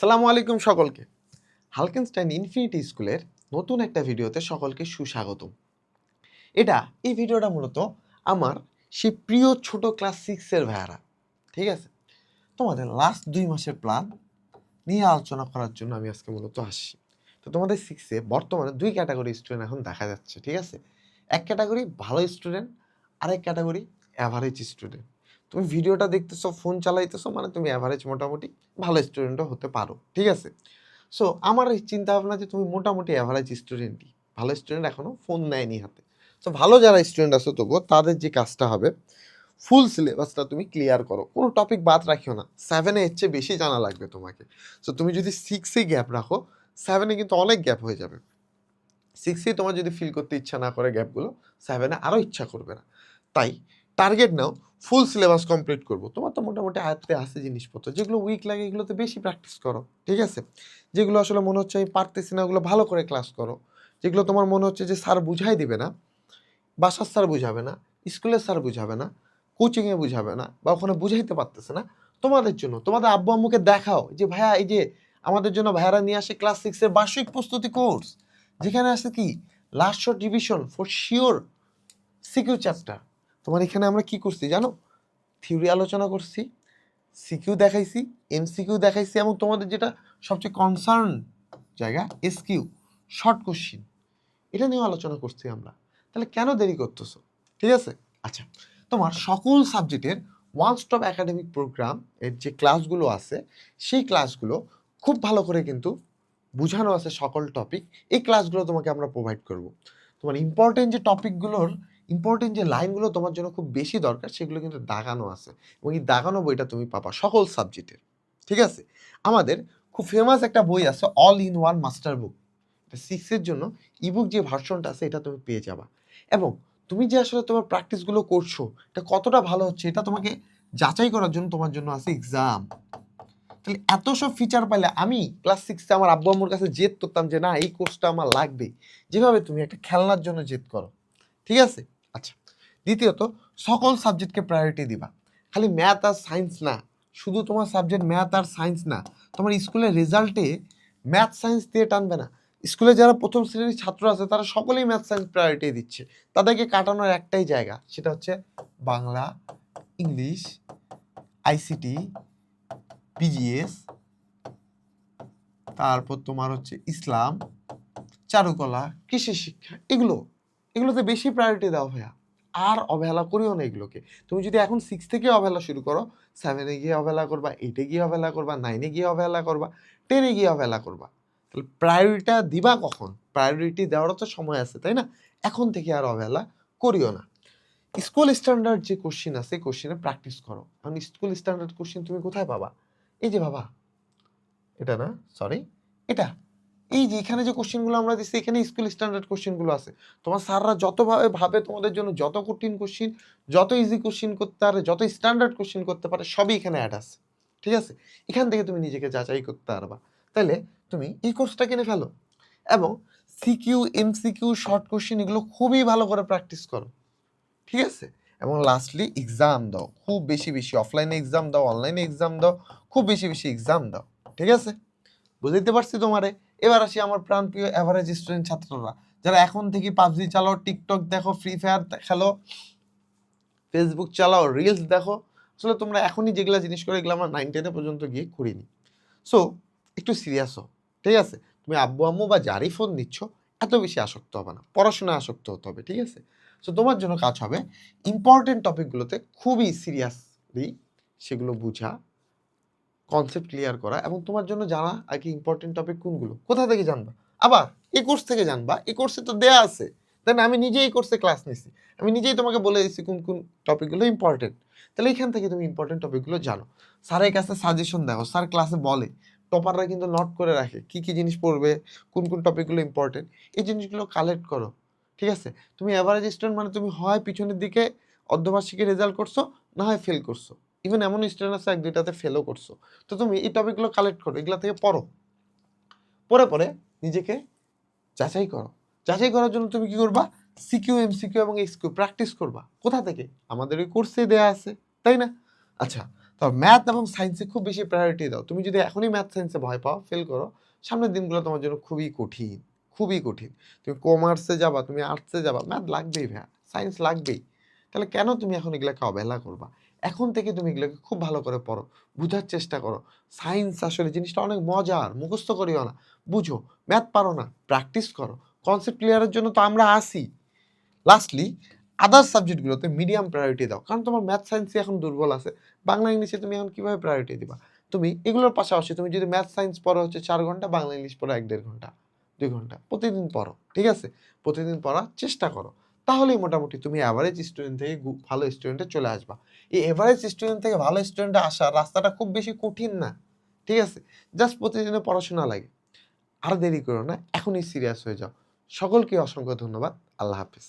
সালামু আলাইকুম সকলকে। হালকেনস্টাইন ইনফিনিটি স্কুলের নতুন একটা ভিডিওতে সকলকে সুস্বাগতম। এটা, এই ভিডিওটা মূলত আমার সেই প্রিয় ছোট ক্লাস সিক্সের ভাইয়ারা, ঠিক আছে? তোমাদের লাস্ট দুই মাসের প্ল্যান নিয়ে আলোচনা করার জন্য আমি আজকে মূলত আসছি। তো তোমাদের সিক্সে বর্তমানে দুই ক্যাটাগরি স্টুডেন্ট এখন দেখা যাচ্ছে, ঠিক আছে? এক ক্যাটাগরি ভালো স্টুডেন্ট আরেক ক্যাটাগরি অ্যাভারেজ স্টুডেন্ট তুমি ভিডিওটা দেখতেছো ফোন চালাইতেছো মানে তুমি অ্যাভারেজ মোটামুটি ভালো স্টুডেন্টও হতে পারো, ঠিক আছে? সো আমার এই চিন্তা ভাবনা যে তুমি মোটামুটি অ্যাভারেজ স্টুডেন্টই ভালো স্টুডেন্ট এখনও ফোন নেয়নি হাতে। সো ভালো যারা স্টুডেন্ট আছো তবুও তাদের যে কাজটা হবে ফুল সিলেবাসটা তুমি ক্লিয়ার করো। কোনো টপিক বাদ রাখিও না সেভেনে এর চেয়ে বেশি জানা লাগবে তোমাকে। সো তুমি যদি সিক্সে গ্যাপ রাখো সেভেনে কিন্তু অনেক গ্যাপ হয়ে যাবে। সিক্সে তোমার যদি ফিল করতে ইচ্ছা না করে গ্যাপগুলো সেভেনে আরও ইচ্ছা করবে না। তাই টার্গেট নাও ফুল সিলেবাস কমপ্লিট করব। তোমার তো মোটামুটি আয়ত্তে আছে জিনিসপত্র। যেগুলো উইক লাগে, এগুলোতে বেশি প্র্যাকটিস করো, ঠিক আছে? যেগুলো আসলে মনে হচ্ছে আমি পারতেছি না, ওগুলো ভালো করে ক্লাস করো। যেগুলো তোমার মনে হচ্ছে যে স্যার বুঝাই দিবে না, বাসার স্যার বুঝাবে না স্কুলের স্যার বুঝাবে না কোচিংয়ে বুঝাবে না, বা ওখানে বুঝাইতে পারতেছে না, তোমাদের জন্য, তোমাদের আব্বু আম্মুকে দেখাও যে, ভাইয়া, এই যে আমাদের জন্য ভাইয়ারা নিয়ে আসে ক্লাস সিক্সের বার্ষিক প্রস্তুতি কোর্স যেখানে আছে কি? Last short division for sure CQ chapter তোমার এখানে আমরা কি করছি জানো? থিওরি আলোচনা করছি সিকিউ দেখাইছি এমসিকিউ দেখাইছি এবং তোমাদের যেটা সবচেয়ে কনসার্ন জায়গা এসকিউ শর্ট কোশ্চিন এটা নিয়েও আলোচনা করছি আমরা। তাহলে কেন দেরি করতেছো? ঠিক আছে? আচ্ছা তোমার সকল সাবজেক্টের ওয়ান স্টপ একাডেমিক প্রোগ্রাম এর যে ক্লাসগুলো আছে, সেই ক্লাসগুলো খুব ভালো করে কিন্তু বোঝানো আছে সকল টপিক এই ক্লাসগুলো তোমাকে আমরা প্রোভাইড করব। তোমার ইম্পর্টেন্ট যে টপিকগুলোর ইম্পর্টেন্ট যে লাইনগুলো তোমার জন্য খুব বেশি দরকার, সেগুলো কিন্তু দাগানো আছে। এবং এই দাগানো বইটা তুমি পাবা সকল সাবজেক্টের ঠিক আছে? আমাদের খুব ফেমাস একটা বই আছে all in one master book সিক্সের জন্য ইবুক যে ভার্সনটা আছে, এটা তুমি পেয়ে যাবা। এবং তুমি যে আসলে তোমার প্র্যাকটিসগুলো করছ, এটা কতটা ভালো হচ্ছে, এটা তোমাকে যাচাই করার জন্য তোমার জন্য আছে এক্সাম তাহলে এত সব ফিচার পাইলে আমি ক্লাস সিক্সে আমার আব্বু আম্মুর কাছে জেদ করতাম যে, না, এই কোর্সটা আমার লাগবে যেভাবে তুমি একটা খেলনার জন্য জেদ করো। ঠিক আছে? আচ্ছা দ্বিতীয়ত, সকল সাবজেক্টকে প্রায়োরিটি দিবা। খালি ম্যাথ আর সায়েন্স না, শুধু তোমার সাবজেক্ট ম্যাথ আর সায়েন্স না, তোমার স্কুলের রেজাল্টে ম্যাথ সায়েন্স দিয়ে টানবে না। স্কুলে যারা প্রথম শ্রেণির ছাত্র আছে, তারা সকলেই ম্যাথ সায়েন্স প্রায়োরিটি দিচ্ছে। তাদেরকে কাটানোর একটাই জায়গা, সেটা হচ্ছে বাংলা, ইংলিশ আইসিটি বিজিএস তারপর তোমার হচ্ছে ইসলাম, চারুকলা, কৃষি শিক্ষা, এগুলো। এগুলোতে বেশি প্রায়োরিটি দাও ভাইয়া। আর অবহেলা করিও না এগুলোকে। তুমি যদি এখন সিক্স থেকে অবহেলা শুরু করো সেভেনে গিয়ে অবহেলা করবা এইটে গিয়ে অবহেলা করবা নাইনে গিয়ে অবহেলা করবা টেনে গিয়ে অবহেলা করবা। তাহলে প্রায়োরিটিটা দিবা কখন? প্রায়োরিটি দেওয়ারও তো সময় আছে, তাই না? এখন থেকে আর অবহেলা করিও না। স্কুল স্ট্যান্ডার্ড যে কোশ্চিন আছে কোশ্চিনে প্র্যাকটিস করো। কারণ স্কুল স্ট্যান্ডার্ড কোশ্চিন তুমি কোথায় পাবা? এই যে বাবা, এটা না সরি এটা। এই যে এখানে যে কোশ্চেনগুলো আমরা দিচ্ছি, এখানে স্কুল স্ট্যান্ডার্ড কোশ্চেনগুলো আছে। তোমার স্যাররা যতভাবে ভাবে তোমাদের জন্য যত কঠিন কোশ্চিন যত ইজি কোশ্চিন করতে পারে, যত স্ট্যান্ডার্ড কোশ্চিন করতে পারে, সবই এখানে অ্যাড আছে। ঠিক আছে? এখান থেকে তুমি নিজেকে যাচাই করতে পারবা। তাহলে তুমি এই কোর্সটা কিনে ফেলো এবং সিকিউ এমসিকিউ শর্ট কোশ্চেন এগুলো খুবই ভালো করে প্র্যাকটিস করো। ঠিক আছে? এবং লাস্টলি এক্সাম দাও। খুব বেশি বেশি অফলাইনে এক্সাম দাও অনলাইনে এক্সাম দাও, খুব বেশি বেশি এক্সাম দাও। ঠিক আছে? বুঝতে পারছি তোমারে? এবার আসি আমার প্রাণপ্রিয় অ্যাভারেজ স্টুডেন্ট ছাত্ররা। যারা এখন থেকে পাবজি চালাও টিকটক দেখো ফ্রি ফায়ার খেলো ফেসবুক চালাও রিলস দেখো, আসলে তোমরা এখনই যেগুলো জিনিস করে, এগুলো আমরা নাইন টেনে পর্যন্ত গিয়ে করিনি। সো একটু সিরিয়াস হও, ঠিক আছে? তুমি আব্বু, আম্মু বা যারই ফোন নিচ্ছ, এত বেশি আসক্ত হবে না। পড়াশোনায় আসক্ত হতে হবে, ঠিক আছে? সো তোমার জন্য কাজ হবে ইম্পর্টেন্ট টপিকগুলোতে খুবই সিরিয়াসলি সেগুলো বোঝা কনসেপ্ট ক্লিয়ার করা এবং তোমার জন্য জানা আর কি ইম্পর্টেন্ট টপিক কোনগুলো। কোথা থেকে জানবা? আবার এই কোর্স থেকে জানবা, এই কোর্সে তো দেয়া আছে। দেন আমি নিজেই এই কোর্সে ক্লাস নিছি। আমি নিজেই তোমাকে বলে দিচ্ছি কোন কোন টপিকগুলো ইম্পর্টেন্ট তাহলে এখান থেকে তুমি ইম্পর্টেন্ট টপিকগুলো জানো। স্যারের কাছে সাজেশন দেখো স্যার ক্লাসে বলে। টপাররা কিন্তু নোট করে রাখে কি কি জিনিস পড়বে, কোন কোন টপিকগুলো ইম্পর্টেন্ট এই জিনিসগুলো কালেক্ট করো। ঠিক আছে? তুমি অ্যাভারেজ স্টুডেন্ট মানে তুমি হয় পিছনের দিকে অর্ধবার্ষিকী রেজাল্ট করছ, না হয় ফেল করছ। ইভেন এমন স্টুডেন্ট আছে, এক দুইটাতে ফেলও করছ। তো তুমি এই টপিকগুলো কালেক্ট করো, এগুলো থেকে পড়ো। পরে পরে নিজেকে যাচাই করো। যাচাই করার জন্য তুমি কি করবা? সিকিউ এম সিকিউ এবং এক্সকিউ প্র্যাকটিস করবা। কোথা থেকে? আমাদের ওই কোর্সে দেয়া আছে, তাই না? আচ্ছা তো ম্যাথ এবং সায়েন্সে খুব বেশি প্রায়োরিটি দাও। তুমি যদি এখনই ম্যাথ সায়েন্সে ভয় পাও ফেল করো, সামনের দিনগুলো তোমার জন্য খুবই কঠিন খুবই কঠিন। তুমি কমার্সে যাবা, তুমি আর্টসে যাবা ম্যাথ লাগবেই ভাইয়া সায়েন্স লাগবেই। তাহলে কেন তুমি এখন এগুলোকে অবহেলা করবা? এখন থেকে তুমি এগুলোকে খুব ভালো করে পড়ো, বুঝার চেষ্টা করো। সায়েন্স আসলে জিনিসটা অনেক মজার, মুখস্থ করিও না। বুঝো ম্যাথ পারো না প্র্যাকটিস করো। কনসেপ্ট ক্লিয়ারের জন্য তো আমরা আসি লাস্টলি আদার সাবজেক্টগুলোতে মিডিয়াম প্রায়োরিটি দাও। কারণ তোমার ম্যাথ সায়েন্সে এখন দুর্বল আছে। বাংলা, ইংলিশে তুমি এখন কীভাবে প্রায়োরিটি দিবা? তুমি এগুলোর পাশাপাশি তুমি যদি ম্যাথ সায়েন্স পড়ো হচ্ছে চার ঘণ্টা, বাংলা, ইংলিশ পড়ো এক দেড় ঘণ্টা, দুই ঘণ্টা, প্রতিদিন পড়ো, ঠিক আছে? প্রতিদিন পড়ার চেষ্টা করো। তাহলেই মোটামুটি তুমি অ্যাভারেজ স্টুডেন্ট থেকে ভালো স্টুডেন্টে চলে আসবা। এই অ্যাভারেজ স্টুডেন্ট থেকে ভালো স্টুডেন্টে আসার রাস্তাটা খুব বেশি কঠিন না, ঠিক আছে? জাস্ট প্রতিদিনে পড়াশোনা লাগে। আর দেরি করো না, এখনই সিরিয়াস হয়ে যাও। সকলকে অসংখ্য ধন্যবাদ। আল্লাহ হাফিজ।